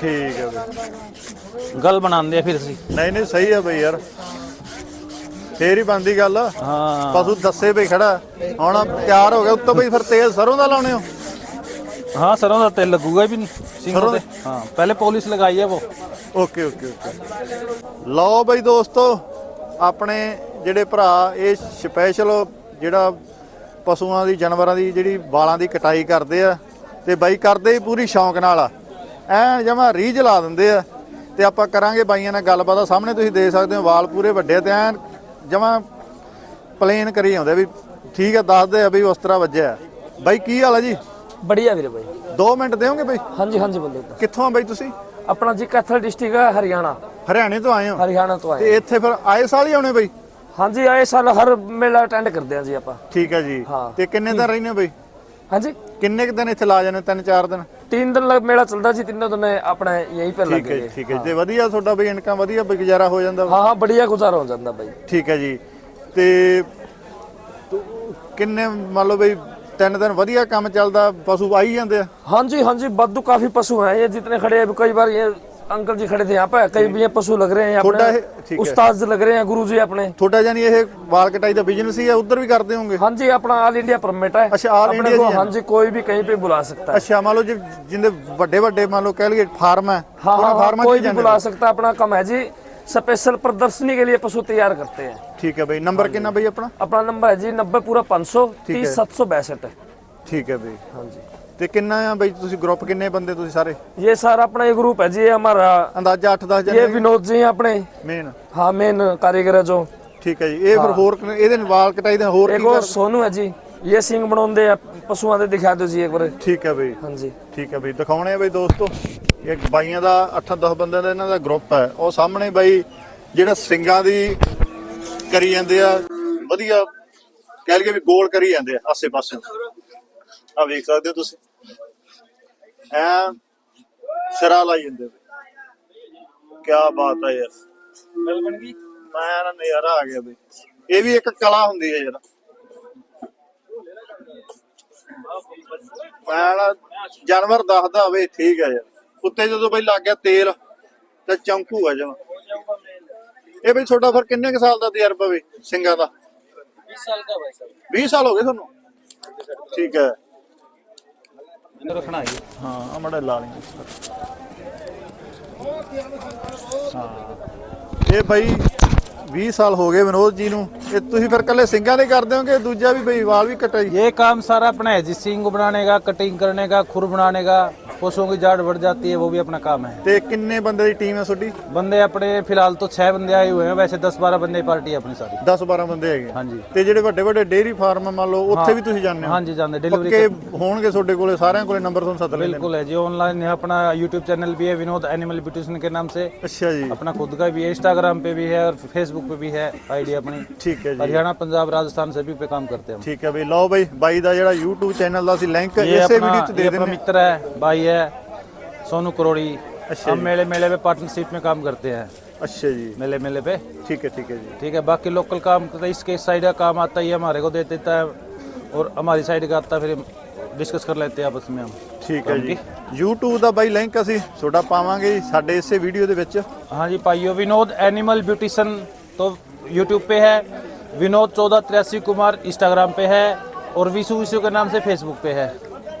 ਠੀਕ ਹੈ ਗੱਲ ਬਣਾਉਂਦੇ ਆ ਫਿਰ ਅਸੀਂ। ਨਹੀਂ ਨਹੀਂ ਸਹੀ ਆ ਬਈ ਯਾਰ। ਫੇਰ ਹੀ ਬੰਦੀ ਗੱਲ। ਹਾਂ। ਪਸ਼ੂ ਦੱਸੇ ਬਈ ਖੜਾ। ਹੁਣ ਤਿਆਰ ਹੋ ਗਿਆ ਉੱਤੋਂ ਬਈ ਫਿਰ ਤੇਲ ਸਰੋਂ ਦਾ ਲਾਉਣੇ ਹੋ? ਹਾਂ ਸਰੋਂ ਦਾ ਤੇਲ ਲੱਗੂਗਾ ਵੀ ਨਹੀਂ ਸਿੰਗਲ ਤੇ। ਹਾਂ ਪਹਿਲੇ ਪੋਲਿਸ਼ ਲਗਾਈ ਹੈ ਉਹ। Okay okay okay. ਲਓ ਬਈ ਦੋਸਤੋ ਆਪਣੇ ਜਿਹੜੇ ਭਰਾ ਇਹ ਸਪੈਸ਼ਲ ਜਿਹੜਾ ਪਸ਼ੂਆਂ ਦੀ ਜਾਨਵਰਾਂ ਦੀ ਜਿਹੜੀ ਵਾਲਾਂ ਦੀ ਕਟਾਈ ਕਰਦੇ ਆ ਤੇ ਬਾਈ ਕਰਦੇ ਹੀ ਪੂਰੀ ਸ਼ੌਂਕ ਨਾਲ ਆ। ਐ ਜਮਾ ਰੀਝ ਲਾ ਦਿੰਦੇ ਆ ਤੇ ਆਪਾਂ ਕਰਾਂਗੇ ਬਾਈਆਂ ਨਾਲ ਗੱਲਬਾਤ ਆ ਸਾਹਮਣੇ ਤੁਸੀਂ ਦੇਖ ਸਕਦੇ ਹੋ ਵਾਲ ਪੂਰੇ ਵੱਡੇ ਤੇ ਐ ਜਮਾ ਪਲੇਨ ਕਰੀ ਆਉਂਦੇ ਵੀ ਠੀਕ ਆ ਦੱਸਦੇ ਆ ਵੀ ਉਸ ਤਰ੍ਹਾਂ ਵੱਜਿਆ ਬਾਈ ਕੀ ਹਾਲ ਆ ਜੀ? ਬੜੀਆ ਵੀਰੇ ਬਾਈ। 2 ਮਿੰਟ ਦੇਵੋਗੇ ਬਾਈ? ਹਾਂਜੀ ਹਾਂਜੀ ਬੰਦੇ ਕਿੱਥੋਂ ਆ ਬਾਈ ਤੁਸੀਂ? ਆਪਣਾ ਜੀ ਕੈਥਲ ਡਿਸਟ੍ਰਿਕਟ ਹੈ ਹਰਿਆਣਾ। ਹਰਿਆਣੇ ਤੋਂ ਆਏ ਹੋ? ਹਰਿਆਣਾ ਤੋਂ ਆਏ ਤੇ ਇੱਥੇ ਫਿਰ ਆਏ ਸਾਲ ਹੀ ਆਉਣੇ ਬਾਈ? ਹਾਂਜੀ ਆਏ ਸਾਲ ਹਰ ਮੇਲਾ ਅਟੈਂਡ ਕਰਦੇ ਆ ਜੀ ਆਪਾਂ। ਠੀਕ ਹੈ ਜੀ। ਤੇ ਕਿੰਨੇ ਦਿਨ ਰਹਿੰਦੇ ਹੋ ਬਾਈ? ਹਾਂਜੀ। ਕਿੰਨੇ ਕੁ ਦਿਨ ਇੱਥੇ ਲਾ ਜਾਣੇ ਤਿੰਨ ਚਾਰ ਦਿਨ? ਤਿੰਨ ਦਿਨ ਲੱਗ ਮੇਲਾ ਚੱਲਦਾ ਸੀ ਤਿੰਨੋਂ ਦਿਨ ਆਪਣਾ ਯਹੀਂ ਪਰ ਲੱਗ ਠੀਕ ਹੈ ਠੀਕ ਹੈ ਤੇ ਵਧੀਆ ਤੁਹਾਡਾ ਬਈ ਇਨਕਮ ਵਧੀਆ ਬਈ ਗੁਜ਼ਾਰਾ ਹੋ ਜਾਂਦਾ। ਹਾਂ ਹਾਂ ਬੜੀਆ ਗੁਜ਼ਾਰਾ ਹੋ ਜਾਂਦਾ ਬਾਈ। ਠੀਕ ਹੈ ਜੀ। ਤੇ ਕਿੰਨੇ ਮੰਨ ਲਓ ਬਈ ਤਿੰਨ ਦਿਨ ਵਧੀਆ ਕੰਮ ਚੱਲਦਾ ਪਸ਼ੂ ਆਈ ਜਾਂਦੇ ਆ? ਹਾਂਜੀ ਹਾਂਜੀ ਵਾਧੂ ਕਾਫੀ ਪਸ਼ੂ ਹੈ। ਇਹ ਜਿਤਨੇ ਖੜੇ ਕਈ ਵਾਰ ਇਹ अंकल जी खड़े थे यहाँ पे कई भी ये पशु लग रहे हैं छोटा है, अपने ठीक है। उस्ताद जी लग रहे हैं गुरु जी अपने ਤੁਹਾਡਾ ਜਾਨੀ ਇਹ ਵਾਲ ਕਟਾਈ ਦਾ ਬਿਜ਼ਨਸ ਹੀ ਆ ਉਧਰ ਵੀ ਕਰਦੇ ਹੋਵੋਗੇ हाँ जी अपना ऑल इंडिया परमिट है अच्छा, all अपने India को जी है। हाँ जी कोई भी कहीं पे बुला सकता है ਅੱਛਾ ਮੰਨ ਲਓ ਜੇ ਜਿੰਦੇ ਵੱਡੇ ਵੱਡੇ ਮੰਨ ਲਓ ਕਹਿ ਲਈਏ ਫਾਰਮ ਹੈ हाँ ਉਹਨਾਂ हाँ, हाँ ਫਾਰਮਾਂ 'ਚ कोई ਹੀ भी ਜਾਂਦੇ बुला ਨੇ। सकता है अपना कम है जी स्पेशल प्रदर्शनी के लिए पशु तैयार करते हैं ਠੀਕ ਹੈ ਬਈ ਨੰਬਰ ਕਿੰਨਾ ਬਈ ਆਪਣਾ अपना नंबर है जी नब्बे पूरा पाँच सौ ठीक है। तीस सात सौ बैसठ ਠੀਕ ਹੈ ਬਈ हाँ जी ਤੇ ਕਿੰਨਾ ਆ ਬਈ ਤੁਸੀਂ ਗਰੁੱਪ ਕਿੰਨੇ ਬੰਦੇ ਤੁਸੀਂ ਸਾਰੇ ये सारा अपना ये ग्रुप है जी ये हमारा ਅੰਦਾਜ਼ਾ 8-10 ये ਜਣੇ विनोद जी हैं अपने ਮੇਨ हाँ मेन कारीगर है जो ਠੀਕ ਹੈ ਜੀ ਇਹ ਫਿਰ ਹੋਰ ਕਿੰਨੇ- ਇਹਦੇ ਨਾਲ ਵਾਲ ਕਟਾਈ ਦੇ ਹੋਰ एक ਕੀ और ਕਰ सोनू है जी ये सिंह ਬਣਾਉਂਦੇ ਆ ਪਸ਼ੂਆਂ ਦੇ ਦਿਖਾ ਦਿਓ ਜੀ ਇੱਕ ਵਾਰ ਠੀਕ ਹੈ ਬਈ ਹਾਂਜੀ ਠੀਕ ਹੈ ਬਈ ਦਿਖਾਉਣੇ ਆ ਬਈ ਦੋਸਤੋ ਇੱਕ ਬਾਈਆਂ ਦਾ 8-10 ਬੰਦਿਆਂ ਦਾ ਇਹਨਾਂ ਦਾ ਗਰੁੱਪ ਹੈ ਉਹ ਸਾਹਮਣੇ ਬਾਈ ਜਿਹੜਾ ਸਿੰਗਾਂ ਦੀ ਕਰੀ ਜਾਂਦੇ ਆ ਵਧੀਆ ਕਹਿ ਲਈਏ ਵੀ ਗੋਲ ਕਰੀ ਜਾਂਦੇ ਆ ਆਸੇ ਪਾਸੇ ਆ ਵੇਖ ਸਕਦੇ ਹੋ ਤੁਸੀਂ ਐ ਸਿਰਾ ਲਾਈ ਜਾਂਦੇ ਕੀ ਬਾਤ ਹੈ ਯਾਰ। ਮੈਂ ਨਾ ਨਜ਼ਾਰਾ ਆ ਗਿਆ ਬਈ ਇਹ ਵੀ ਇੱਕ ਕਲਾ ਹੁੰਦੀ ਹੈ ਯਾਰ। ਮੈਂ ਨਾ ਜਾਨਵਰ ਦੱਸਦਾ ਹੋਵੇ ਠੀਕ ਹੈ ਯਾਰ। ਉੱਤੇ ਜਦੋਂ ਬਈ ਲੱਗ ਗਿਆ ਤੇਲ ਤੇ ਚੌਂਕੂ ਆ ਜਮਾ। ਇਹ ਬਈ ਤੁਹਾਡਾ ਫਿਰ ਕਿੰਨੇ ਕੁ ਸਾਲ ਦਾ ਤਜਰਬਾ ਬਈ ਸਿੰਘਾਂ ਦਾ? 20 ਸਾਲ ਦਾ ਭਾਈ ਸਾਹਿਬ। 20 ਸਾਲ ਹੋ ਗਏ ਤੁਹਾਨੂੰ? ਠੀਕ ਹੈ। ਮੈਨੂੰ ਰੱਖਣਾ ਹੈ ਹਾਂ ਆ ਮੜਾ ਲਾ ਲਈ। ਹਾਂ। ਇਹ ਭਾਈ 20 ਸਾਲ ਹੋ ਗਏ ਵਿਨੋਦ ਜੀ ਨੂੰ ਇਹ ਤੁਸੀਂ ਫਿਰ ਕੱਲੇ ਸਿੰਘਾਂ ਦੇ ਕਰਦੇ ਹੋਗੇ ਦੂਜਾ ਵੀ ਬਈ ਵਾਲ ਵੀ ਕਟਾਈ ये काम सारा अपना है जी सिंग बनाने का कटिंग करने का खुर बनाने का पशुओं की जाड़ बढ़ जाती है वो भी अपना काम है ਤੇ ਕਿੰਨੇ ਬੰਦੇ ਦੀ ਟੀਮ ਹੈ ਤੁਹਾਡੀ बंदे अपने फिलहाल तो छह बंदे आए हुए हैं वैसे दस बारह बंदे पार्टी है अपनी सारी 10 12 ਬੰਦੇ ਹੈਗੇ हाँ जी ਤੇ ਜਿਹੜੇ ਵੱਡੇ ਵੱਡੇ ਡੇਅਰੀ ਫਾਰਮ ਮੰਨ ਲਓ ਉੱਥੇ ਵੀ ਤੁਸੀਂ ਜਾਂਦੇ ਹੋ हाँ जी जानते डिलीवरी ਪੱਕੇ ਹੋਣਗੇ ਤੁਹਾਡੇ ਕੋਲੇ ਸਾਰਿਆਂ ਕੋਲੇ ਨੰਬਰ ਤੁਹਾਨੂੰ ਸੱਦ ਲੈਣੇ बिल्कुल है जी ऑनलाइन है अपना यूट्यूब चैनल भी है विनोद एनिमल ब्यूटिशन के नाम से ਅੱਛਾ ਜੀ अपना खुद का भी है इंस्टाग्राम पे भी है और फेसबुक पे भी है आईडी अपनी ਠੀਕ ਹੈ ਜੀ हरियाणा पंजाब राजस्थान सभी पे काम करते हैं हम ਠੀਕ ਹੈ ਬਈ ਲਓ ਬਈ ਬਾਈ ਦਾ ਜਿਹੜਾ YouTube ਚੈਨਲ ਦਾ ਅਸੀਂ ਲਿੰਕ ये ਇਸੇ अपना ਵੀਡੀਓ 'ਚ ਦੇ ये अपना ਦਿੰਦੇ मित्र है भाई है सोनू करोड़ी अच्छा हम जी। मेले मेले में पार्टनरशिप में काम करते हैं ਅੱਛਾ ਜੀ मेले मेले पे ਠੀਕ ਹੈ ਠੀਕ ਹੈ ਜੀ ठीक है बाकी लोकल काम करता है इसके साइड का काम आता है ये हमारे को दे देता है और हमारी साइड का आता है फिर हम डिस्कस कर लेते हैं आपस में हम ਠੀਕ ਹੈ ਜੀ YouTube ਦਾ ਬਾਈ ਲਿੰਕ ਅਸੀਂ ਤੁਹਾਡਾ ਪਾਵਾਂਗੇ ਜੀ ਸਾਡੇ ਇਸੇ ਵੀਡੀਓ ਦੇ ਵਿੱਚ हाँ जी पाइयो विनोद एनिमल ब्यूटिशन तो यूट्यूब पे है विनोद चौदह तिरासी कुमार इंस्टाग्राम पे है और विशु विशु के नाम से फेसबुक पे है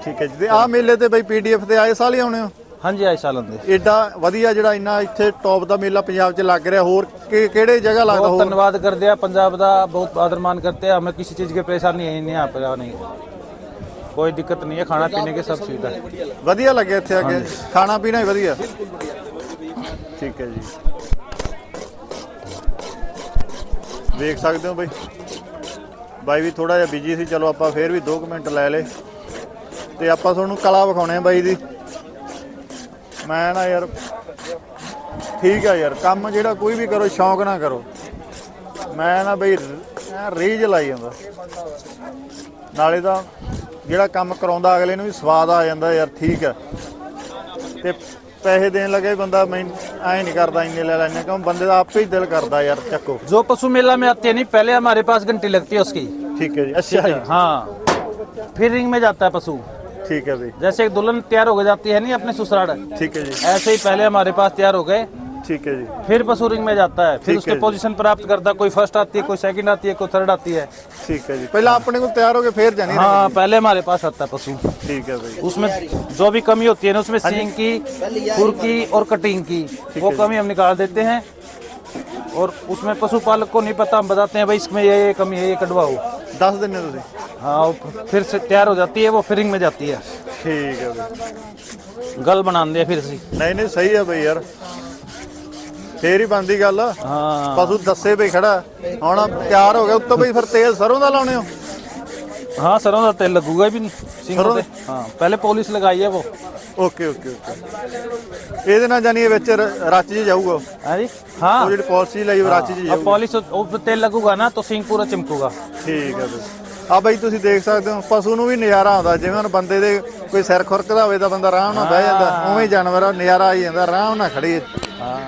ਠੀਕ ਹੈ ਜੀ ਤੇ ਆਹ ਮੇਲੇ ਤੇ ਬਾਈ PDF ਤੇ ਆਏ ਸਾਲ ਹੀ ਆਉਣੇ ਹੋ हाँ जी आई सालन दे ਏਡਾ ਵਧੀਆ ਜਿਹੜਾ ਇੰਨਾ ਇੱਥੇ ਟੌਪ ਦਾ ਮੇਲਾ ਪੰਜਾਬ 'ਚ ਲੱਗ ਰਿਹਾ ਹੋਰ ਕਿ- ਕਿਹੜੇ ਜਗ੍ਹਾ ਲੱਗਦਾ बहुत ਹੋਰ धन्यवाद कर दिया पंजाब का बहुत आदर मान करते हैं हमें किसी चीज़ की परेशानी है ही नहीं यहाँ पर नहीं कोई दिक्कत नहीं है खाना पीने की सब सुविधा है ਵਧੀਆ ਲੱਗਿਆ ਇੱਥੇ ਆ ਕੇ ਖਾਣਾ ਪੀਣਾ ਹੀ ਵਧੀਆ ਠੀਕ ਹੈ ਜੀ ਵੇਖ ਸਕਦੇ ਹੋ ਬਈ। ਬਾਈ ਵੀ ਥੋੜਾ ਜਿਹਾ ਬਿਜ਼ੀ ਸੀ, ਚਲੋ ਆਪਾਂ ਫੇਰ ਵੀ 2 ਮਿੰਟ ਲੈ ਲੇ ਤੇ ਆਪਾਂ ਤੁਹਾਨੂੰ ਕਲਾ ਵਿਖਾਉਣੇ ਆ ਬਾਈ ਦੀ। ਮੈਂ ਨਾ ਯਾਰ, ਠੀਕ ਆ ਯਾਰ, ਕੰਮ ਜਿਹੜਾ ਕੋਈ ਵੀ ਕਰੋ, ਸ਼ੌਂਕ ਨਾ ਕਰੋ। ਮੈਂ ਨਾ ਬਈ ਐਂ ਲਾਈ ਜਾਂਦਾ। ਨਾਲੇ ਤਾਂ ਜਿਹੜਾ ਕੰਮ ਕਰਾਉਂਦਾ, ਅਗਲੇ ਨੂੰ ਵੀ ਸਵਾਦ ਆ ਜਾਂਦਾ ਯਾਰ, ਠੀਕ ਹੈ ਤੇ ਪੈਸੇ ਦੇਣ ਲੱਗੇ ਬੰਦਾ ਮੈਂ ਐ ਨਹੀਂ ਕਰਦਾ ਇੰਨੇ ਲੈ ਲੈਣੇ ਕਿਉਂ ਬੰਦੇ ਦਾ ਆਪੇ ਹੀ ਦਿਲ ਕਰਦਾ ਯਾਰ ਚੱਕੋ जो पशु मेला में आते हैं नहीं पहले हमारे पास घंटी लगती है उसकी ਠੀਕ ਹੈ ਜੀ ਅੱਛਾ ਜੀ हाँ फिर रिंग में जाता है पशु ਠੀਕ ਹੈ ਬਈ जैसे एक दुल्हन तैयार हो जाती है नहीं अपने ससुराल ਠੀਕ ਹੈ जी ऐसे ही पहले हमारे पास तैयार हो गए ठीक है जी। फिर बसूरिंग में जाता है। फिर उसके पोजीशन प्राप्त करता है कोई फ़र्स्ट आती है कोई सेकंड आती है कोई थर्ड आती है। ठीक है जी। पहले अपने को तैयार होके फिर जाने हाँ पहले हमारे पास आता है पशु। ठीक है भाई। उसमें जो भी कमी होती है ना उसमें हाँ सींग की खुर की और कटिंग की वो कमी हम निकाल देते हैं। और उसमें पशुपालक को नहीं पता हम बताते हैं भाई इसमें ये ये कमी है ये कटवाओ। दस दिन में तुझे हाँ। फिर से तैयार हो जाती है वो फिरिंग में जाती है। ठीक है भाई। गल बना दे फिर से। नहीं नहीं सही है भाई यार। ਫੇਰ ਹੀ ਬੰਦੀ ਗੱਲ। ਹਾਂ। ਪਸ਼ੂ ਦੱਸੇ ਵੀ ਖੜਾ। ਹੁਣ ਤਿਆਰ ਹੋ ਗਿਆ ਉੱਤੋਂ ਬਈ ਫਿਰ ਤੇਲ ਸਰੋਂ ਦਾ ਲਾਉਣੇ ਹੋ? ਹਾਂ ਸਰੋਂ ਦਾ ਤੇਲ ਲੱਗੂਗਾ ਵੀ ਸਿੰਘ ਹਾਂ ਪਹਿਲੇ ਪੋਲਿਸ਼ ਲਗਾਈ ਹੈ ਉਹ। Okay okay okay. ਇਹਦੇ ਨਾਲ ਜਾਨੀ ਵਿੱਚ ਰਚ ਜੀ ਜਾਊਗਾ ਹਾਂਜੀ ਹਾਂ ਉਹ ਜਿਹੜੀ ਪਾਲਿਸ਼ ਲਈ ਉਹ ਰਚ ਜੀ ਜਾਊਗਾ। ਪਾਲਿਸ਼ ਉਹ ਤੇਲ ਲੱਗੂਗਾ ਨਾ ਤਾਂ ਸਿੰਘ ਚਮਕੂਗਾ। ਠੀਕ ਹੈ ਬਈ ਆ ਬਈ ਤੁਸੀਂ ਦੇਖ ਸਕਦੇ ਹੋ ਪਸ਼ੂ ਨੂੰ ਵੀ ਨਜ਼ਾਰਾ ਆਉਂਦਾ ਜਿਵੇਂ ਹੁਣ ਬੰਦੇ ਦੇ ਕੋਈ ਸਿਰ ਖੁਰਕਦਾ ਹੋਵੇ ਤਾਂ ਬੰਦਾ ਆਰਾਮ ਨਾਲ ਬਹਿ ਜਾਂਦਾ ਉਵੇਂ ਜਾਨਵਰ ਨਜ਼ਾਰਾ ਆ ਜਾਂਦਾ ਆਰਾਮ ਨਾਲ ਖੜੀ ਹਾਂ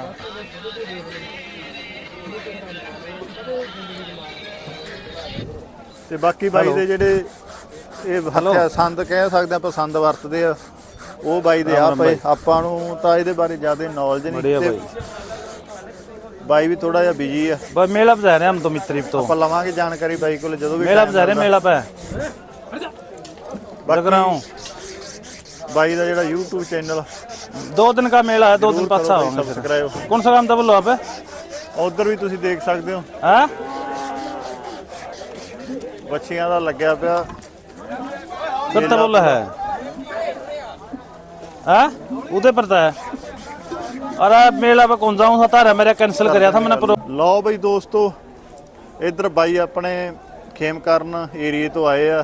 ਤੇ ਬਾਕੀ ਬਾਈ ਦੇ ਜਿਹੜੇ ਇਹ ਹੱਥਿਆ ਸੰਦ ਕਹਿ ਸਕਦੇ ਆਪਾਂ ਸੰਦ ਵਰਤਦੇ ਆ ਉਹ ਬਾਈ ਦੇ ਆ। ਪਏ ਆਪਾਂ ਨੂੰ ਤਾਂ ਇਹਦੇ ਬਾਰੇ ਜ਼ਿਆਦਾ ਨੌਲੇਜ ਨਹੀਂ ਤੇ ਬਾਈ ਵੀ ਥੋੜਾ ਜਿਹਾ ਬਿਜੀ ਆ बस मेला बजा रहे हैं हम तो मित्री तो ਆਪਾਂ ਲਵਾਂਗੇ ਜਾਣਕਾਰੀ ਬਾਈ ਕੋਲ ਜਦੋਂ ਵੀ मेला time बजा रहे हैं ਮਿਲਦਾ। मेला पे ਬਾਕੀ लग रहा हूँ ਬਾਈ ਦਾ ਜਿਹੜਾ YouTube ਚੈਨਲ दो दिन का मेला है दो दिन पाछा होंगे फिर ਸਬਸਕ੍ਰਾਈਬ कौन सा काम था बोलो आप ਉਧਰ ਵੀ ਤੁਸੀਂ ਦੇਖ ਸਕਦੇ ਹੋ हाँ ਬੱਚੀਆਂ ਦਾ ਲੱਗਿਆ ਪਿਆ कितना बोला है हाँ उधर पड़ता है अरे मेला पे कौन जाऊँ हतारा मेरा कैंसिल कराया था मैंने प्रो ਲਓ ਬਈ ਦੋਸਤੋ ਇੱਧਰ ਬਾਈ ਆਪਣੇ ਖੇਮਕਰਨ ਏਰੀਏ ਤੋਂ ਆਏ ਆ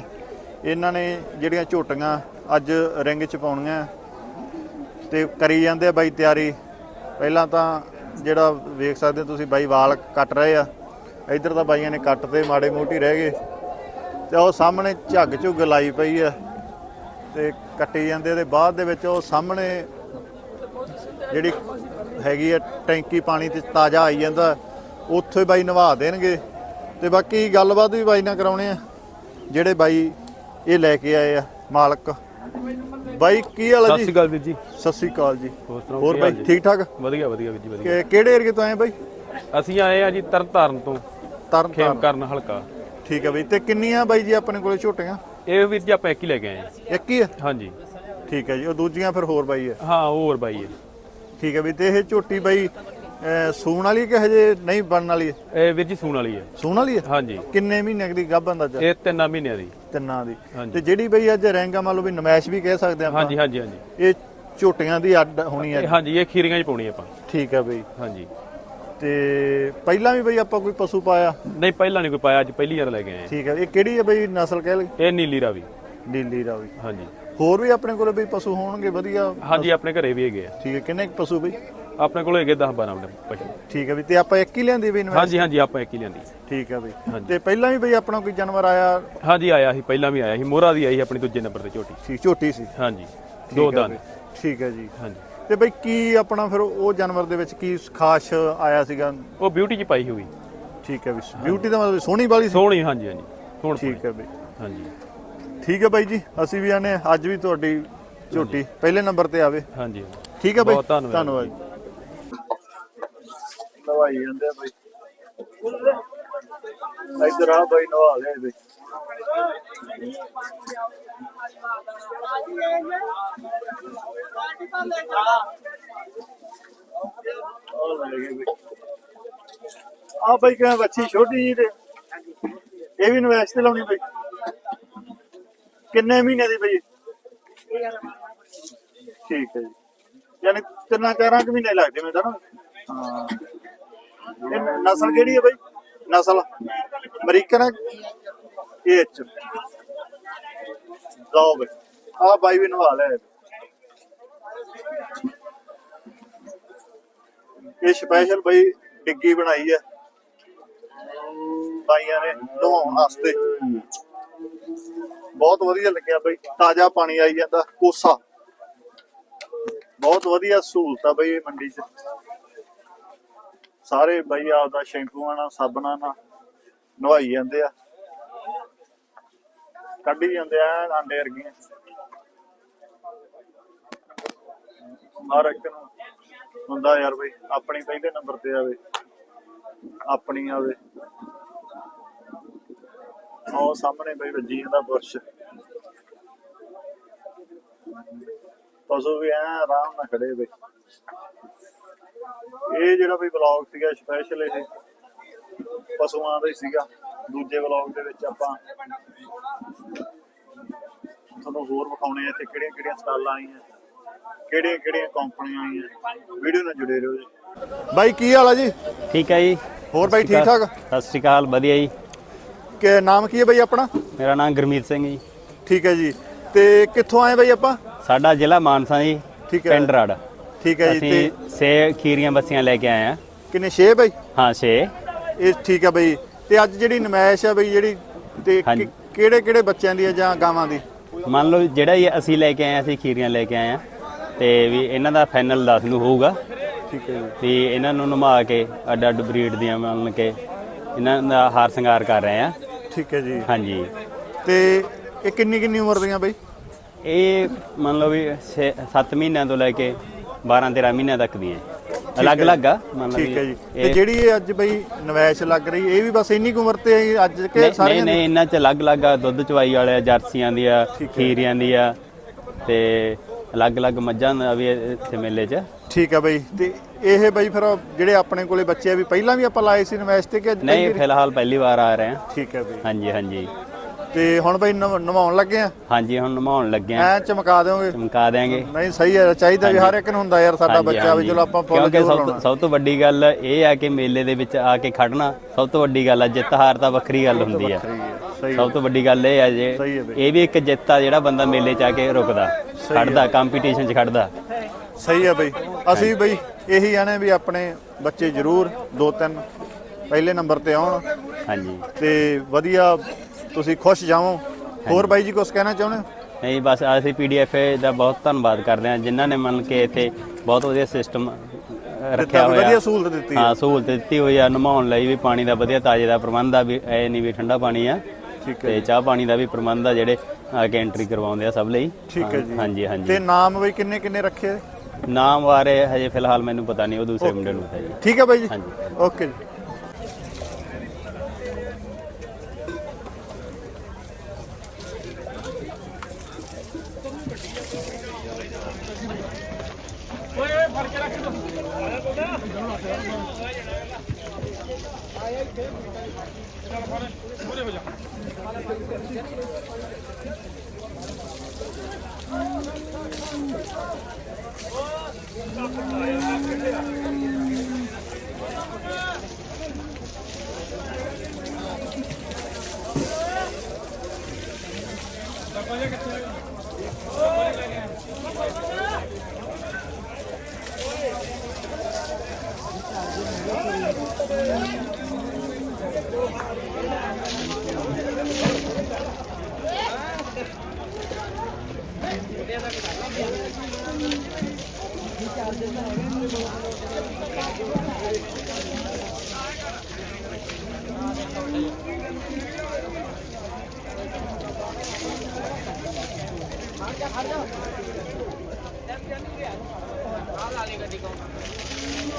ਇਹਨਾਂ ਨੇ ਜਿਹੜੀਆਂ ਝੋਟੀਆਂ ਅੱਜ ਰਿੰਗ 'ਚ ਪਾਉਣੀਆਂ ਤੇ ਕਰੀ ਜਾਂਦੇ ਆ ਬਾਈ ਤਿਆਰੀ ਪਹਿਲਾਂ ਤਾਂ ਜਿਹੜਾ ਵੇਖ ਸਕਦੇ ਹੋ ਤੁਸੀਂ ਬਾਈ ਵਾਲ ਕੱਟ ਰਹੇ ਆ ਇੱਧਰ ਤਾਂ ਬਾਈਆਂ ਨੇ ਕੱਟ ਤੇ ਮਾੜੇ ਮੋਟੀ ਰਹਿ ਗਏ ਤੇ ਉਹ ਸਾਹਮਣੇ ਝੱਗ ਝੁੱਗ ਲਾਈ ਪਈ ਆ ਤੇ ਕੱਟੀ ਜਾਂਦੇ ਤੇ ਬਾਅਦ ਦੇ ਵਿੱਚ ਉਹ ਸਾਹਮਣੇ ਜਿਹੜੀ ਹੈਗੀ ਆ ਟੈਂਕੀ ਪਾਣੀ ਤੇ ਤਾਜ਼ਾ ਆਈ ਜਾਂਦਾ। ਉੱਥੇ ਬਾਈ ਨਵਾ ਦੇਣਗੇ। ਤੇ ਬਾਕੀ ਗੱਲਬਾਤ ਵੀ ਬਾਈ ਨਾਲ ਕਰਾਉਣੇ ਆ। ਜਿਹੜੇ ਬਾਈ ਇਹ ਲੈ ਕੇ ਆਏ ਆ ਮਾਲਕ। ਬਾਈ ਕੀ ਹਾਲ ਆ ਸਤਿ ਜੀ ਸ਼੍ਰੀ ਅਕਾਲ ਵੀਰ ਜੀ। ਸਤਿ ਸ੍ਰੀ ਅਕਾਲ ਜੀ। ਹੋਰ ਸੁਣਾਓ ਹੋਰ ਕੀ ਬਾਈ ਜੀ? ਠੀਕ ਠਾਕ ਵਧੀਆ ਵਧੀਆ ਵੀਰ ਜੀ ਵਧੀਆ। ਕਿ- ਕਿਹੜੇ ਏਰੀਏ ਤੋਂ ਆਏ ਬਾਈ? ਅਸੀਂ ਆਏ ਆ ਜੀ ਤਰਨਤਾਰਨ ਤੋਂ। ਤਰਨ ਖੇਮ ਤਾਰਨ ਕਰਨ ਹਲਕਾ। ਠੀਕ ਹੈ ਬਾਈ। ਤੇ ਕਿੰਨੀਆਂ ਬਾਈ ਜੀ ਆਪਣੇ ਕੋਲੇ ਝੋਟੀਆਂ? ਇਹ ਵੀਰ ਜੀ ਆਪਾਂ ਇੱਕ ਹੀ ਲੈ ਕੇ ਆਏ ਆ। ਇੱਕ ਹੀ ਆ? ਹਾਂਜੀ। ਠੀਕ ਹੈ ਜੀ। ਉਹ ਦੂਜੀਆਂ ਫਿਰ ਹੋਰ ਬਾਈ ਆ। ਹਾਂ ਹੋਰ ਬਾਈ ਹੈ ਠੀਕ ਹੈ ਵੀ ਤੇ ਇਹ ਝੋਟੀ ਬਾਈ ਅਹ, ਸੂਣ ਵਾਲੀ ਕਿ ਹਜੇ ਨਹੀਂ ਬਣਨ ਵਾਲੀ? ਹੈ ਇਹ ਵੀਰ ਜੀ ਸੂਣ ਵਾਲੀ ਹੈ। ਸੂਣ ਵਾਲੀ ਹੈ? ਹਾਂਜੀ। ਕਿੰਨੇ ਮਹੀਨੇ ਦੀ ਗੱਭਨ ਦਾ ਇਹ ਤਿੰਨ ਮਹੀਨਿਆਂ ਦੀ। ਤਿੰਨਾਂ ਦੀ। ਤੇ ਜਿਹੜੀ ਬਈ ਅੱਜ ਰੈਂਗਾ ਮੰਨ ਲਓ ਵੀ ਨਮੈਸ਼ ਵੀ ਕਹਿ ਸਕਦੇ ਆਪਾਂ ਹਾਂਜੀ ਹਾਂਜੀ ਹਾਂਜੀ। ਇਹ ਝੋਟੀਆਂ ਦੀ ਅੱਡ ਹੋਣੀ ਇਹ ਹੈ ਹਾਂਜੀ ਇਹ ਖੀਰੀਆਂ 'ਚ ਪਾਉਣੀ ਆਪਾਂ। ਠੀਕ ਹੈ ਬਈ। ਹਾਂਜੀ। ਤੇ ਪਹਿਲਾਂ ਵੀ ਬਈ ਆਪਾਂ ਕੋਈ ਪਸ਼ੂ ਪਾਇਆ? ਨਹੀਂ ਪਹਿਲਾਂ ਨਹੀਂ ਕੋਈ ਪਾਇਆ ਅੱਜ ਪਹਿਲੀ ਵਾਰ ਲੈ ਕੇ ਆਏ। ਠੀਕ ਹੈ। ਇਹ ਕਿਹੜੀ ਹੈ ਬਈ ਨਸਲ ਕਹਿ ਲਈ ਇਹ ਨੀਲੀ ਰਾਵੀ। ਨੀਲੀ ਰਾਵੀ। ਹਾਂਜੀ। ਹੋਰ ਵੀ ਆਪਣੇ ਕੋਲੇ ਬਈ ਪਸ਼ੂ ਹੋਣਗੇ ਵਧੀਆ? ਹਾਂਜੀ ਆਪਣੇ ਘਰੇ ਵੀ ਹੈਗੇ ਆ। ਠੀਕ ਹੈ ਕਿੰਨੇ ਕੁ ਪਸ਼ੂ ਬਈ? ਆਪਣੇ ਕੋਲ ਹੈਗੇ 10 12 ਪਸ਼ੂ। ਠੀਕ ਹੈ ਬਈ ਤੇ ਆਪਾਂ ਇੱਕ ਹੀ ਲਿਆਂਦੀ ਬਈ ਨਮੈਸ਼ ਹਾਂਜੀ ਹਾਂਜੀ ਆਪਾਂ ਇੱਕ ਹੀ ਲਿਆਂਦੀ। ਠੀਕ ਹੈ ਬਈ। ਤੇ ਪਹਿਲਾਂ ਵੀ ਬਈ ਆਪਣਾ ਕੋਈ ਜਾਨਵਰ ਆਇਆ? ਹਾਂਜੀ ਆਇਆ ਸੀ ਪਹਿਲਾਂ ਵੀ ਆਇਆ ਸੀ ਮੋਹਰਾ ਦੀ ਆਈ ਸੀ ਆਪਣੀ ਦੂਜੇ ਨੰਬਰ ਤੇ ਝੋਟੀ। ਸੀ ਝੋਟੀ ਸੀ। ਹਾਂਜੀ ਦੋ ਠੀਕ ਹੈ ਦੰਦ ਬਈ। ਠੀਕ ਹੈ ਜੀ। ਹਾਂਜੀ। ਤੇ ਬਈ ਕੀ ਆਪਣਾ ਫਿਰ ਉਹ ਜਾਨਵਰ ਦੇ ਵਿੱਚ ਕੀ ਖਾਸ ਆਇਆ ਸੀਗਾ? ਉਹ ਬਿਊਟੀ 'ਚ ਪਾਈ ਹੋਈ। ਠੀਕ ਹੈ ਵੀ ਬਿਊਟੀ ਦਾ ਮਤਲਬ ਸੋਹਣੀ ਵਾਲੀ ਸੀ? ਸੋਹਣੀ ਹਾਂਜੀ ਹਾਂਜੀ। ਸੋਹਣ ਠੀਕ ਹੈ ਬਈ। ਹਾਂਜੀ। ਠੀਕ ਹੈ ਬਾਈ ਜੀ ਅਸੀਂ ਵੀ ਆਨੇ ਅੱਜ ਵੀ ਤੁਹਾਡੀ ਝੋਟੀ ਪਹਿਲੇ ਨੰਬਰ ਤੇ ਆਵੇ। ਹਾਂਜੀ। ਠੀਕ ਹੈ ਬਾਈ ਬਹੁਤ ਧੰਨਵਾਦ। ਧੰਨਵਾਦ ਨਵਾਈ ਜਾਂਦੇ ਆ ਬਾਈ। ਇੱਧਰ ਆ ਬਾਈ ਨਵਾ ਲਿਆ ਬਈ। ਆ ਬਾਈ ਕਿਵੇਂ ਬੱਚੀ ਛੋਟੀ ਜੀ ਤੇ? ਇਹ ਵੀ ਨਵੈਸ਼ ਤੇ ਲਾਉਣੀ ਬਈ। ਕਿੰਨੇ ਮਹੀਨੇ ਦੀ ਬਈ? ਠੀਕ ਹੈ ਜੀ। ਯਾਨੀ ਤਿੰਨਾਂ ਚਾਰਾਂ ਕੁ ਮਹੀਨੇ ਲੱਗਦੇ ਮੈਨੂੰ ਤਾਂ ਹਾਂ। ਇਹ ਨਸਲ ਕਿਹੜੀ ਹੈ ਬਈ? ਨਸਲ ਅਮਰੀਕਨ ਹੈ? ਇਹ ਚ। ਲਓ ਬਈ ਆ ਬਾਈ ਵੀ ਨਵਾ ਲਿਆ। ਇਹ ਸਪੈਸ਼ਲ ਬਈ ਡਿੱਗੀ ਬਣਾਈ ਹੈ। ਬਾਈਆਂ ਨੇ ਨਹਾਉਣ ਵਾਸਤੇ। ਬਹੁਤ ਵਧੀਆ ਲੱਗਿਆ ਬਈ, ਤਾਜ਼ਾ ਪਾਣੀ ਆਈ ਜਾਂਦਾ, ਕੋਸਾ। ਬਹੁਤ ਵਧੀਆ ਸਹੂਲਤ ਆ ਬਈ ਮੰਡੀ 'ਚ। ਸਾਰੇ ਬਈ ਆਪਦਾ ਸ਼ੈਂਪੂਆਂ ਨਾਲ ਸਾਬਣਾਂ ਨਾਲ ਨਵਾਈ ਜਾਂਦੇ ਆ। ਕੱਢੀ ਜਾਂਦੇ ਆ ਆਂਡੇ ਵਰਗੀਆਂ। ਹਰ ਇੱਕ ਨੂੰ ਹੁੰਦਾ ਯਾਰ ਬਈ, ਆਪਣੀ ਪਹਿਲੇ ਨੰਬਰ ਤੇ ਆਵੇ, ਆਪਣੀ ਆਵੇ। ਉਹ ਸਾਹਮਣੇ ਬਈ ਵੱਜੀ ਜਾਂਦਾ ਬੁਰਸ਼। ਪਸ਼ੂ ਵੀ ਐ ਆਰਾਮ ਨਾਲ ਖੜੇ ਬਈ ਇਹ ਜਿਹੜਾ ਵੀ ਬਲੌਗ ਸੀਗਾ ਸਪੈਸ਼ਲ ਇਹ। ਪਸ਼ੂਆਂ ਦਾ ਹੀ ਸੀਗਾ। ਦੂਜੇ ਬਲੌਗ ਦੇ ਵਿੱਚ ਆਪਾਂ ਤੁਹਾਨੂੰ ਹੋਰ ਵਿਖਾਉਣੇ ਆ ਇੱਥੇ ਕਿਹੜੀਆਂ ਕਿਹੜੀਆਂ ਸਟਾਲਾਂ ਆਈਆਂ ਕਿਹੜੀਆਂ ਕਿਹੜੀਆਂ ਕੰਪਨੀਆਂ ਆਈਆਂ। ਵੀਡੀਓ ਨਾਲ ਜੁੜੇ ਰਹੋ ਜੀ। ਬਾਈ ਕੀ ਹਾਲ ਆ ਜੀ? ਠੀਕ ਹੈ ਜੀ। ਹੋਰ ਬਾਈ ਠੀਕ ਠਾਕ? ਸਤਿ ਸ਼੍ਰੀ ਅਕਾਲ ਵਧੀਆ ਜੀ। ਕਿ ਨਾਮ ਕੀ ਹੈ ਬਾਈ ਆਪਣਾ? ਮੇਰਾ ਨਾਮ ਗੁਰਮੀਤ ਸਿੰਘ ਜੀ। ਠੀਕ ਹੈ ਜੀ। ਤੇ ਕਿੱਥੋਂ ਆਏ ਬਾਈ ਆਪਾਂ? ਸਾਡਾ ਜ਼ਿਲ੍ਹਾ ਮਾਨਸਾ ਜੀ ਠੀਕ ਹੈ। ਪਿੰਡ ਰੜ। ਠੀਕ ਹੈ ਜੀ ਅਸੀਂ ਤੇ ਸੇ ਖੀਰੀਆਂ ਬੱਸੀਆਂ ਲੈ ਕੇ ਆਏ ਆ ਕਿੰਨੇ ਛੇ ਬਾਈ? ਹਾਂ ਛੇ। ਇਹ ਠੀਕ ਹੈ ਬਾਈ। ਤੇ ਅੱਜ ਜਿਹੜੀ ਨਮਾਇਸ਼ ਹੈ ਬਾਈ ਜਿਹੜੀ ਤੇ ਹਾਂਜੀ। ਕਿਹੜੇ ਕਿਹੜੇ ਬੱਚਿਆਂ ਦੀ ਹੈ ਜਾਂ ਗਾਵਾਂ ਦੀ? ਮੰਨ ਲਓ ਜਿਹੜਾ ਇਹ ਅਸੀਂ ਲੈ ਕੇ ਆਏ ਆ ਅਸੀਂ ਖੀਰੀਆਂ ਲੈ ਕੇ ਆਏ ਆ ਤੇ ਵੀ ਇਹਨਾਂ ਦਾ ਫਾਈਨਲ 10 ਨੂੰ ਹੋਊਗਾ। ਠੀਕ ਹੈ ਜੀ। ਵੀ ਇਹਨਾਂ ਨੂੰ ਨਮਾ ਕੇ ਅੱਡ ਅੱਡ ਬਰੀਡ ਦੀਆਂ ਮੰਨ ਕੇ ਇਹਨਾਂ ਦਾ ਹਾਰ ਸ਼ਿੰਗਾਰ ਕਰ ਰਹੇ ਆ। ਠੀਕ ਹੈ ਜੀ। ਹਾਂਜੀ। ਤੇ ਇਹ ਕਿੰਨੀ ਕਿੰਨੀ ਉਮਰ ਦੀਆਂ ਬਾਈ? ਇਹ ਮੰਨ ਲਓ ਵੀ 7 ਮਹੀਨਿਆਂ ਤੋਂ ਲੈ ਕੇ 12 13 ਮਹੀਨਿਆਂ ਤੱਕ ਦੀਆਂ। ਅਲੱਗ-ਅਲੱਗ ਆ ਮੰਨ ਲਓ ਠੀਕ ਹੈ ਜੀ। ਤੇ ਜਿਹੜੀ ਇਹ ਅੱਜ ਬਈ ਨਵੈਸ਼ ਲੱਗ ਰਹੀ ਇਹ ਵੀ ਬਸ ਇੰਨੀ ਕੁ ਉਮਰ ਤੇ ਅੱਜ ਕੇ ਸਾਰੀਆਂ ਨਹੀਂ ਨਹੀਂ, ਇਹਨਾਂ ਚ ਅਲੱਗ-ਅਲੱਗ ਆ ਦੁੱਧ ਚਵਾਈ ਵਾਲੇ ਆ, ਜਰਸੀਆਂ ਦੀ ਆ ਖੀਰੀਆਂ ਦੀ ਆ ਤੇ ਅਲੱਗ-ਅਲੱਗ ਮੱਝਾਂ ਦਾ ਵੀ ਇੱਥੇ ਮੇਲੇ 'ਚ। ਠੀਕ ਹੈ ਬਈ। ਤੇ ਇਹ ਬਈ ਫਿਰ ਜਿਹੜੇ ਆਪਣੇ ਕੋਲੇ ਬੱਚੇ ਆ ਵੀ ਪਹਿਲਾਂ ਵੀ ਆਪਾਂ ਲਾਏ ਸੀ ਨਵੈਸ਼ ਤੇ ਕਿ ਨਹੀਂ? ਫਿਲਹਾਲ ਪਹਿਲੀ ਵਾਰ ਆ ਰਹੇ ਆ। ਠੀਕ ਹੈ ਬਈ। ਹਾਂਜੀ ਹਾਂਜੀ। ਤੇ ਹੁਣ ਬਈ ਨਵ- ਨਵਾਉਣ ਲੱਗੇ ਆ? ਹਾਂਜੀ ਹੁਣ ਨਮਾਉਣ ਲੱਗੇ ਆ। ਐ ਚਮਕਾ ਦਿਓਗੇ? ਚਮਕਾ ਦੇਾਂਗੇ ਨਹੀਂ ਸਹੀ ਹੈ ਚਾਹੀਦਾ ਵੀ ਹਰ ਇੱਕ ਨੂੰ ਹੁੰਦਾ ਯਾਰ ਸਾਡਾ ਬੱਚਾ ਵੀ ਚਲੋ ਆਪਾਂ ਫੁੱਲ ਕਿਉਂਕਿ ਜੋਰ ਸਭ ਤੋਂ ਲਾਉਣਾ। ਸਭ ਤੋਂ ਵੱਡੀ ਗੱਲ ਇਹ ਆ ਕਿ ਮੇਲੇ ਦੇ ਵਿੱਚ ਆ ਕੇ ਖੜਨਾ ਸਭ ਤੋਂ ਵੱਡੀ ਗੱਲ ਆ ਜਿੱਤ ਹਾਰ ਤਾਂ ਵੱਖਰੀ ਗੱਲ ਹੁੰਦੀ ਆ। ਹੈ ਸਭ ਤੋਂ ਵੱਡੀ ਗੱਲ ਇਹ ਆ ਜੇ ਹੈ। ਇਹ ਵੀ ਇੱਕ ਜਿੱਤ ਆ ਜਿਹੜਾ ਬੰਦਾ ਮੇਲੇ 'ਚ ਆ ਕੇ ਰੁਕਦਾ ਖੜਦਾ ਕੰਪੀਟੀਸ਼ਨ 'ਚ ਖੜਦਾ। ਸਹੀ ਹੈ ਬਈ। ਅਸੀਂ ਬਈ ਇਹੀ ਆਨੇ ਵੀ ਆਪਣੇ ਬੱਚੇ ਜ਼ਰੂਰ ਦੋ ਤਿੰਨ ਪਹਿਲੇ ਨੰਬਰ ਤੇ ਆਉਣ। ਹਾਂਜੀ। ਤੇ ਵਧੀਆ ਤੁਸੀਂ ਖੁਸ਼ ਜਾਵੋ। ਹੋਰ ਬਾਈ ਜੀ ਕੁਝ ਕਹਿਣਾ ਚਾਹੁੰਦੇ ਹੋ? ਨਹੀਂ ਬਸ ਅਸੀਂ ਪੀਡੀਐਫ ਦਾ ਬਹੁਤ ਧੰਨਵਾਦ ਕਰਦੇ ਹਾਂ। ਜਿਨ੍ਹਾਂ ਨੇ ਮੰਨ ਕੇ ਇੱਥੇ ਬਹੁਤ ਵਧੀਆ ਸਿਸਟਮ ਰੱਖਿਆ ਵੀ ਹੋਇਆ। ਵਧੀਆ ਸਹੂਲਤ ਦਿੱਤੀ ਹੈ ਸਹੂਲਤ ਦਿੱਤੀ ਹੋਈ ਆ। ਨਮਾਉਣ ਲਈ ਵੀ ਪਾਣੀ ਦਾ ਵਧੀਆ ਤਾਜ਼ੇ ਦਾ ਪ੍ਰਬੰਧ ਆ ਵੀ ਐ ਨਹੀਂ ਵੀ ਠੰਡਾ ਪਾਣੀ ਆ। ਠੀਕ ਤੇ ਚਾਹ ਪਾਣੀ ਦਾ ਵੀ ਪ੍ਰਬੰਧ ਆ ਜਿਹੜੇ ਆ ਕੇ ਐਂਟਰੀ ਕਰਵਾਉਂਦੇ ਆ ਸਭ ਲਈ। ਠੀਕ ਹੈ ਜੀ। ਹਾਂਜੀ ਹਾਂਜੀ। ਤੇ ਨਾਮ ਬਈ ਕਿੰਨੇ ਕਿੰਨੇ ਰੱਖੇ? ਨਾਮ ਬਾਰੇ ਹਜੇ ਫਿਲਹਾਲ ਮੈਨੂੰ ਪਤਾ ਨਹੀਂ ਉਹ ਦੂਸਰੇ ਮੁੰਡੇ ਨੂੰ ਪਤਾ ਜੀ। ਠੀਕ ਹੈ ਬਾਈ ਜੀ। ਹਾਂਜੀ। ਓਕੇ ਜੀ।